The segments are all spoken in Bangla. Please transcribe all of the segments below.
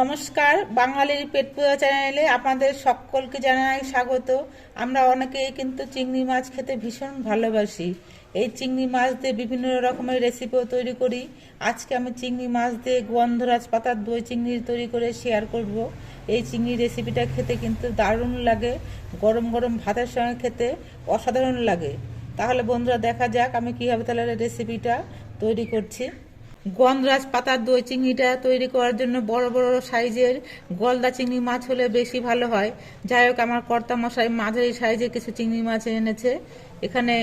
নমস্কার, বাঙালির পেট পূজা চ্যানেলে আপনাদের সকলকে জানাই স্বাগত। আমরা অনেকেই কিন্তু চিংড়ি মাছ খেতে ভীষণ ভালোবাসি। এই চিংড়ি মাছ দিয়ে বিভিন্ন রকমের রেসিপিও তৈরি করি। আজকে আমি চিংড়ি মাছ দিয়ে গন্ধরাজ পাতার দই চিংড়ি তৈরি করে শেয়ার করব। এই চিংড়ি রেসিপিটা খেতে কিন্তু দারুণ লাগে। গরম গরম ভাতের সঙ্গে খেতে অসাধারণ লাগে। তাহলে বন্ধুরা দেখা যাক আমি কীভাবে তাহলে রেসিপিটা তৈরি করছি। গন্ধরাজ পাতার দই, চিংড়িটা তৈরি করার জন্য বড় বড় সাইজের গলদা চিংড়ি মাছ হলে বেশি ভালো হয়। যাই হোক, আমার কর্তা মশাই মাঝারি সাইজে কিছু চিংড়ি মাছ এনেছে। এখানে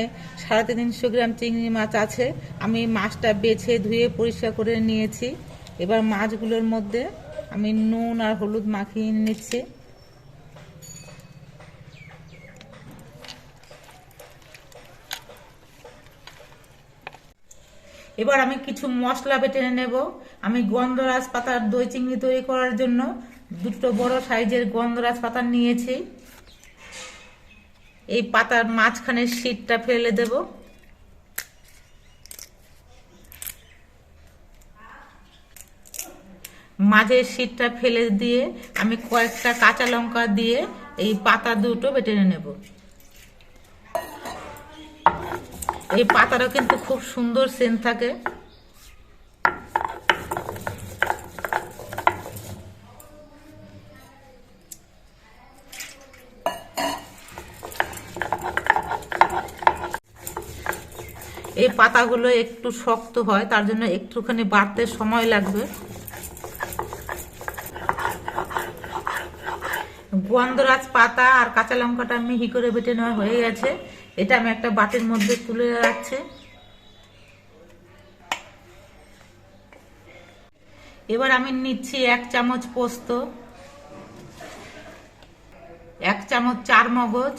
সাড়ে তিনশো গ্রাম চিংড়ি মাছ আছে। আমি মাছটা বেছে ধুয়ে পরিষ্কার করে নিয়েছি। এবার মাছগুলোর মধ্যে আমি নুন আর হলুদ মাখিয়ে নিচ্ছি। এবার আমি কিছু মশলা বেটে নেব। আমি গন্ধরাজ পাতার দই চিংড়ি তৈরি করার জন্য দুটো বড় সাইজের গন্ধরাজ পাতা নিয়েছি। এই পাতার মাঝখানের শীতটা ফেলে দেব। মাঝের শীতটা ফেলে দিয়ে আমি কয়েকটা কাঁচা লঙ্কা দিয়ে এই পাতা দুটো বেটে নেব। এই পাতারও কিন্তু খুব সুন্দর সেন্ট থাকে। এই পাতাগুলো একটু শক্ত হয়, তার জন্য একটুখানি বাড়তে সময় লাগবে। গন্ধরাজ পাতা আর কাঁচা লঙ্কাটা মিহি করে বেটে নেওয়া হয়ে গেছে। এটা আমি একটা বাটির মধ্যে তুলে রাখছি। এবার আমি নিচ্ছি এক চামচ পোস্ত, এক চামচ চার মগজ,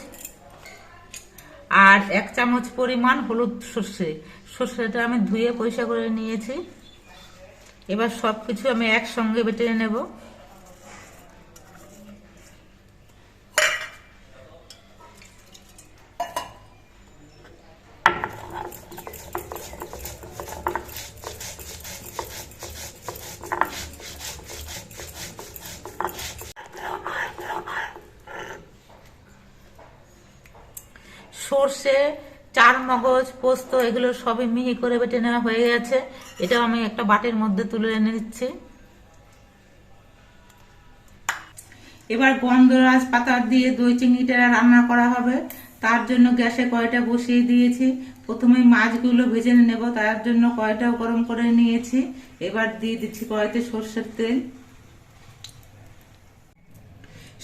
আর এক চামচ পরিমাণ হলুদ সর্ষে। সর্ষেটা আমি ধুয়ে পরিষ্কার করে নিয়েছি। এবার সব কিছু আমি একসঙ্গে বেটে নেব। সর্ষে, চার মগজ, পোস্ত, এগুলো সবই মিহি করে বেটে নেওয়া হয়ে গেছে। এটাও আমি একটা বাটির মধ্যে তুলে এনে নিচ্ছি এবার গন্ধরাজ পাতা দিয়ে দই চিংড়িটা রান্না করা হবে। তার জন্য গ্যাসে কয়টা বসিয়ে দিয়েছি। প্রথমে মাছগুলো ভেজে নেব। তার জন্য কয়টাও গরম করে নিয়েছি। এবার দিয়ে দিচ্ছি কয়তে সর্ষের তেল।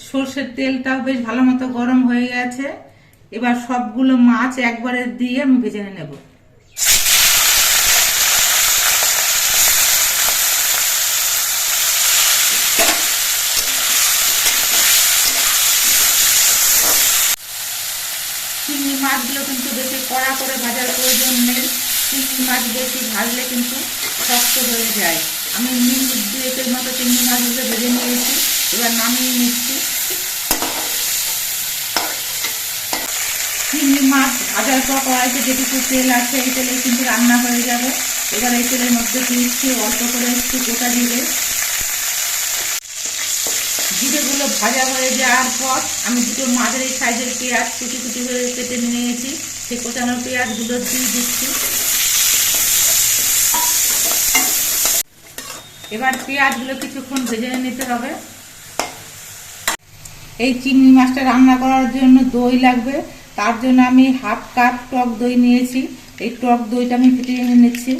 সর্ষের তেলটাও বেশ ভালো মতো গরম হয়ে গেছে। এবার সবগুলো মাছ একবারে দিয়ে আমি ভেজে নেব। চিংড়ি মাছগুলো কিন্তু বেশি কড়া করে ভাজার প্রয়োজন নেই। চিংড়ি মাছ বেশি ভাজলে কিন্তু শক্ত হয়ে যায়। আমি মিনিট দুয়েকের মতো চিংড়ি মাছগুলো ভেজে নিয়েছি। এবার নামিয়ে নিচ্ছি। চিংড়ি মাছ ভাজার পর কড়াইতে যেটুকু তেল আছে, এই তেলে কিন্তু রান্না হয়ে যাবে। এবার এই তেলের মধ্যে দিচ্ছি অল্প করে একটু গোটা জিরে জিরেগুলো ভাজা হয়ে যাওয়ার পর আমি দুটো মাঝারি সাইজের পেঁয়াজ কুচি কুচি করে কেটে নিয়েছি। সেই কোচানো পেঁয়াজগুলো দিয়ে দিচ্ছি। এবার পেঁয়াজগুলো কিছুক্ষণ ভেজে নিতে হবে। এই চিংড়ি মাছটা রান্না করার জন্য দই লাগবে। তার জন্য আমি হাফ কাপ টক দই নিয়েছি। এই টক দইটা আমি ফেটিয়ে নিচ্ছি।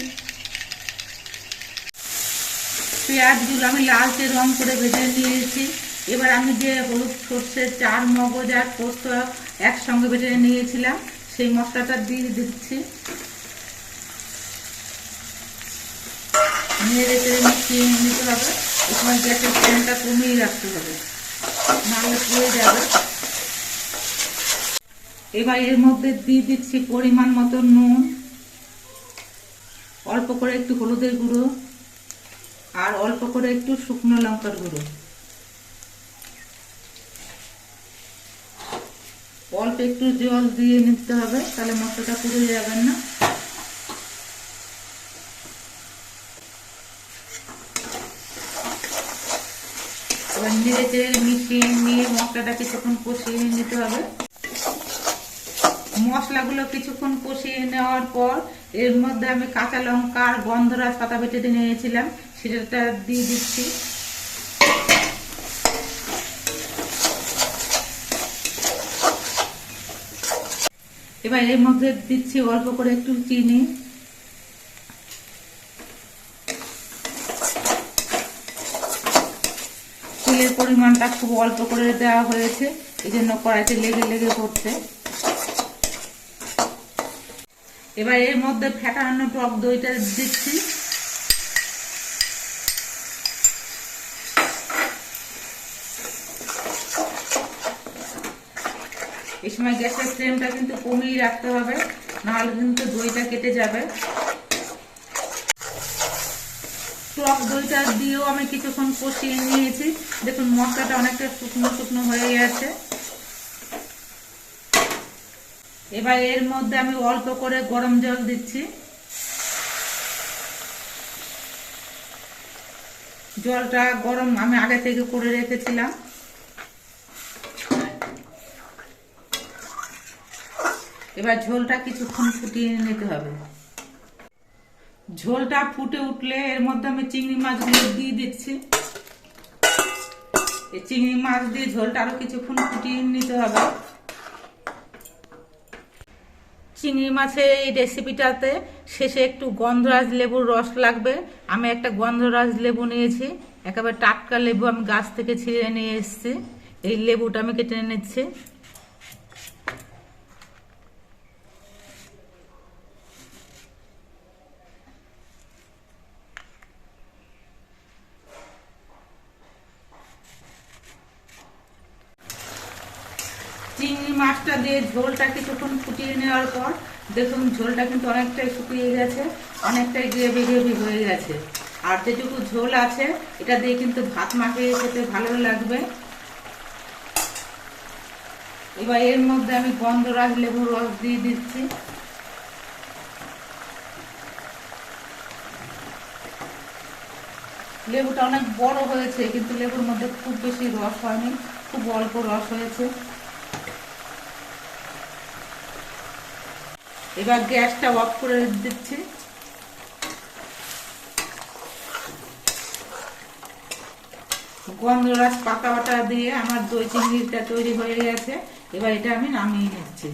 পেঁয়াজগুলো আমি লালচে রং করে ভেজে নিয়েছি। এবার আমি যে হলুদ সর্ষে, চার মগজ আর পোস্ত একসঙ্গে ভেজে নিয়েছিলাম, সেই মশলাটা দিয়ে দিচ্ছি। চেড়ে মিশিয়ে নিতে হবে। ওখানে গ্যাসের ফ্লেমটা কমিয়ে রাখতে হবে। নাহলে পুড়ে যাবে। এবার এর মধ্যে দিয়ে দিচ্ছি পরিমাণ মতো নুন। অল্প করে একটু হলুদের গুঁড়ো আর অল্প করে একটু শুকনো লঙ্কার গুঁড়ো। অল্প একটু জল দিয়ে নিতে হবে, তাহলে মশলাটা পুড়ে যাবে না। এবার নেড়ে মিশিয়ে নিয়ে মশলাটা কিছুক্ষণ কষিয়ে নিতে হবে। মশলাগুলো কিছুক্ষণ কষিয়ে নেওয়ার পর এর মধ্যে আমি কাঁচা লঙ্কা আর গন্ধরাজ পাতা বেটে নিয়েছিলাম সেটা দিয়ে দিচ্ছি। এবার এর মধ্যে দিচ্ছি অল্প করে একটু চিনি। তেলের পরিমাণটা খুব অল্প করে দেওয়া হয়েছে এই জন্য কড়াইতে লেগে লেগে পড়ছে এবার এর মধ্যে ফেটানো টক দইটা দিচ্ছি। এই সময় গ্যাসের ফ্লেমটা কিন্তু কমিয়ে রাখতে হবে, নাহলে কিন্তু দইটা কেটে যাবে। টক দইটা দিয়েও আমি কিছুক্ষণ কষিয়ে নিয়েছি। দেখুন মশলাটা অনেকটা শুকনো শুকনো হয়ে গেছে। এবার এর মধ্যে আমি অল্প করে গরম জল দিচ্ছি। জলটা গরম আমি আগে থেকে করে রেখেছিলাম। এবার ঝোলটা কিছুক্ষণ ফুটিয়ে নিতে হবে। ঝোলটা ফুটে উঠলে এর মধ্যে আমি চিংড়ি মাছগুলো দিয়ে দিচ্ছি। এই চিংড়ি মাছ দিয়ে ঝোলটা আরও কিছুক্ষণ ফুটিয়ে নিতে হবে। চিংড়ি মাছের এই রেসিপিটাতে শেষে একটু গন্ধরাজ লেবুর রস লাগবে। আমি একটা গন্ধরাজ লেবু নিয়েছি, একেবারে টাটকা লেবু আমি গাছ থেকে ছিঁড়ে নিয়ে এসেছি। এই লেবুটা আমি কেটে নিচ্ছি। চিংড়ি মাছটা দিয়ে ঝোলটা কিছুক্ষণ ফুটিয়ে নেওয়ার পর, দেখুন ঝোলটা কিন্তু অনেকটাই শুকিয়ে গেছে, অনেকটাই গ্রেভি গ্রেভি হয়ে গেছে। আর যেটুকু ঝোল আছে, এটা দিয়ে কিন্তু ভাত মাখিয়ে খেতে ভালো লাগবে। এবার এর মধ্যে আমি গন্ধ গন্ধরাজ লেবুর রস দিয়ে দিচ্ছি। লেবুটা অনেক বড় হয়েছে, কিন্তু লেবুর মধ্যে খুব বেশি রস হয়নি, খুব অল্প রস হয়েছে। এবার গ্যাসটা অফ করে দিচ্ছি। গন্ধরাজ পাতা বাটা দিয়ে আমার দই চিংড়িটা তৈরি হয়ে গেছে। এবার এটা আমি নামিয়ে নিচ্ছি।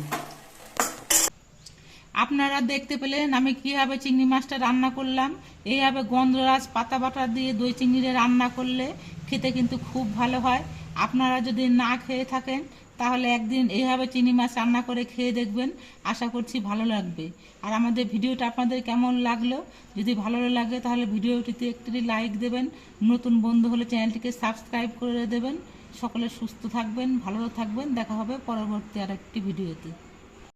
আপনারা দেখতে পেলেন আমি কীভাবে চিংড়ি মাছটা রান্না করলাম। এইভাবে গন্ধরাজ পাতা বাটা দিয়ে দই চিংড়ি রান্না করলে খেতে কিন্তু খুব ভালো হয়। আপনারা যদি না খেয়ে থাকেন তাহলে একদিন এইভাবে চিনি মাছ রান্না করে খেয়ে দেখবেন। আশা করছি ভালো লাগবে। আর আমাদের ভিডিওটা আপনাদের কেমন লাগল? যদি ভালো লাগে তাহলে ভিডিওটিতে একটি লাইক দেবেন। নতুন বন্ধু হলে চ্যানেলটিকে সাবস্ক্রাইব করে দেবেন। সকলে সুস্থ থাকবেন, ভালো থাকবেন। দেখা হবে পরবর্তী আর একটি ভিডিওতে।